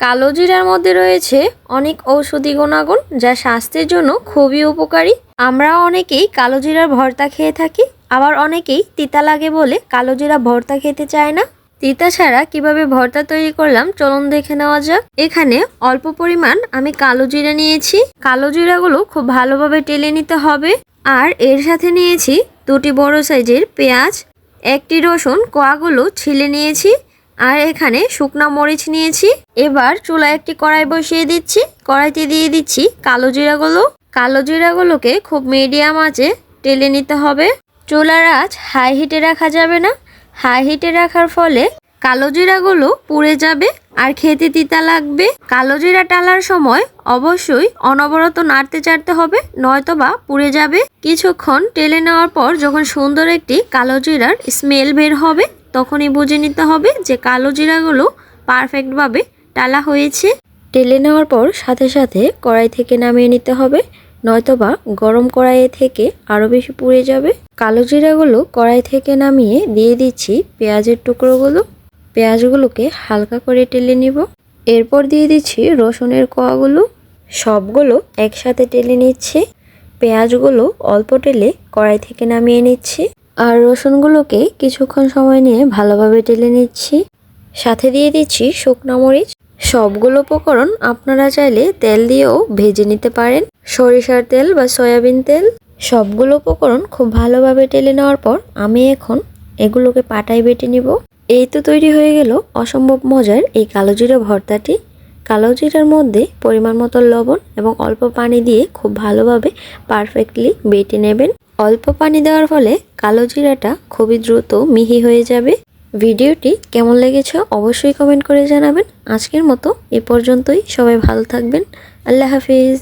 কালো জিরার মধ্যে রয়েছে অনেক ঔষধি গুণাগুণ যা স্বাস্থ্যের জন্য খুবই উপকারী। আমরা অনেকেই কালো জিরার ভর্তা খেয়ে থাকি, আবার অনেকেই তিতা লাগে বলে কালো জিরা ভর্তা খেতে চায় না। তিতা ছাড়া কীভাবে ভর্তা তৈরি করলাম চলুন দেখে নেওয়া যাক। এখানে অল্প পরিমাণ আমি কালো জিরা নিয়েছি। কালো জিরাগুলো খুব ভালোভাবে টেলে নিতে হবে। আর এর সাথে নিয়েছি দুটি বড় সাইজের পেঁয়াজ, একটি রসুন, কোয়াগুলো ছিলে নিয়েছি। আর এখানে শুকনো মরিচ নিয়েছি। এবার চুলায় একটি কড়াই বসিয়ে দিচ্ছি। কড়াইতে দিয়ে দিচ্ছি কালো জিরাগুলো। কালো জিরাগুলোকে খুব মিডিয়াম আঁচে টেলে নিতে হবে। চুলার আঁচ হাই হিটে রাখা যাবে না। হাই হিটে রাখার ফলে কালো জিরাগুলো পুড়ে যাবে আর খেতে তিতা লাগবে। কালো জিরা টালার সময় অবশ্যই অনবরত নাড়তে চাড়তে হবে নয়তো বা পুড়ে যাবে। কিছুক্ষণ টেলে নেওয়ার পর যখন সুন্দর একটি কালো জিরার স্মেল বের হবে তখনই বুঝে নিতে হবে যে কালো জিরাগুলো পারফেক্টভাবে টালা হয়েছে। টেলে নেওয়ার পর সাথে সাথে কড়াই থেকে নামিয়ে নিতে হবে, নয়তোবা গরম কড়াইয়ে থেকে আরও বেশি পুড়ে যাবে। কালো জিরাগুলো কড়াই থেকে নামিয়ে দিয়ে দিচ্ছি পেঁয়াজের টুকরোগুলো। পেঁয়াজগুলোকে হালকা করে টেলে নিব। এরপর দিয়ে দিচ্ছি রসুনের কোয়াগুলো। সবগুলো একসাথে টেলে নিচ্ছি। পেঁয়াজগুলো অল্প টেলে কড়াই থেকে নামিয়ে নিচ্ছি। আর রসুনগুলোকে কিছুক্ষণ সময় নিয়ে ভালোভাবে টেলে নিচ্ছি। সাথে দিয়ে দিচ্ছি শুকনো মরিচ। সবগুলো উপকরণ আপনারা চাইলে তেল দিয়েও ভেজে নিতে পারেন। সরিষার তেল বা সয়াবিন তেল। সবগুলো উপকরণ খুব ভালোভাবে টেলে নেওয়ার পর আমি এখন এগুলোকে পাটায় বেটে নিব। এই তো তৈরি হয়ে গেল অসম্ভব মজার এই কালো জিরা ভর্তাটি। কালো জিরার মধ্যে পরিমাণ মতো লবণ এবং অল্প পানি দিয়ে খুব ভালোভাবে পারফেক্টলি বেটে নেবেন। অল্প পানি দেওয়ার ফলে কালো জিরাটা খুবই দ্রুত মিহি হয়ে যাবে। ভিডিওটি কেমন লেগেছে অবশ্যই কমেন্ট করে জানাবেন। আজকের মতো এ পর্যন্তই। সবাই ভালো থাকবেন। আল্লাহ হাফিজ।